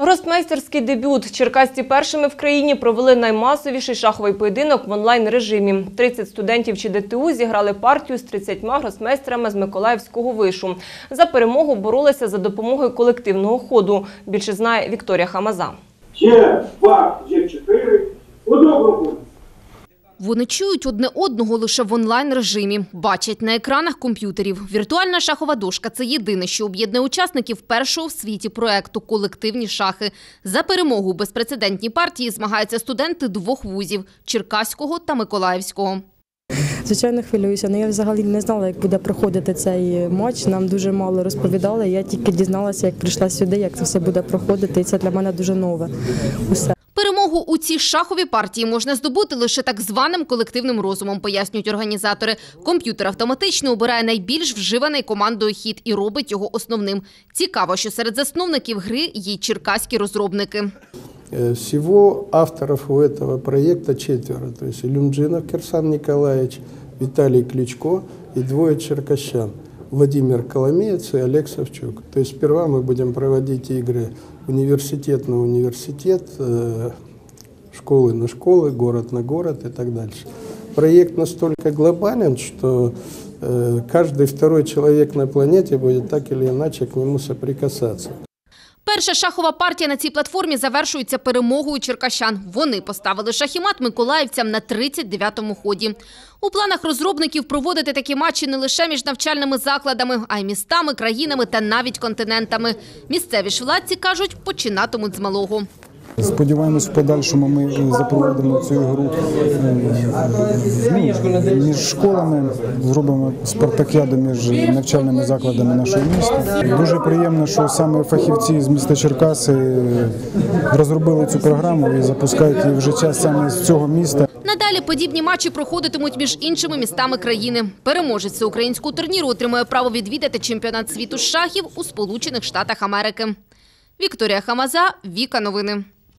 Гросмейстерський дебют. Черкасці першими в країні провели наймасовіший шаховий поєдинок в онлайн-режимі. 30 студентів чи ДТУ зіграли партію з 30 гросмейстерами з Миколаївського вишу. За перемогу боролися за допомогою колективного ходу. Більше знає Вікторія Хамаза. Є два, є чотири. Одного. Вони чують одне одного лише в онлайн-режимі, бачать на екранах комп'ютерів. Віртуальна шахова дошка – це єдине, що об'єднує учасників першого в світі проекту «Колективні шахи». За перемогу у безпрецедентній партії змагаються студенти двох вузів – Черкаського та Миколаївського. Звичайно, хвилююся, але я взагалі не знала, як буде проходити цей матч. Нам дуже мало розповідали. Я тільки дізналася, як прийшла сюди, як це все буде проходити. І це для мене дуже нове. Усе Перемогу у цій шаховій партії можна здобути лише так званим колективним розумом, пояснюють організатори. Комп'ютер автоматично обирає найбільш вживаний командою хід і робить його основним. Цікаво, що серед засновників гри є й черкаські розробники. Э, Всего авторов у этого проекта четверо. То есть Люмджинов Кирсан Николаевич, Виталий Кличко и двое черкащан. Владимир Коломеец и Олег Савчук. То есть сперва мы будем проводить игры университет на университет, э, школы на школы, город на город и так дальше. Проект настолько глобален, что э, каждый второй человек на планете будет так или иначе к нему соприкасаться. Перша шахова партія на цій платформі завершується перемогою черкащан. Вони поставили шахімат миколаївцям на 39-му ході. У планах розробників проводити такі матчі не лише між навчальними закладами, а й містами, країнами та навіть континентами. Місцеві ж владці кажуть, починатимуть з малого. Сподіваємось, в подальшому ми запровадимо цю гру е, між школами, зробимо спартакіаду між навчальними закладами нашого міста. Дуже приємно, що саме фахівці з міста Черкаси розробили цю програму і запускають її вже час саме з цього міста. Надалі подібні матчі проходитимуть між іншими містами країни. Переможець всеукраїнського турніру отримує право відвідати чемпіонат світу шахів у Сполучених Штатах Америки. Вікторія Хамаза, Віка Новини.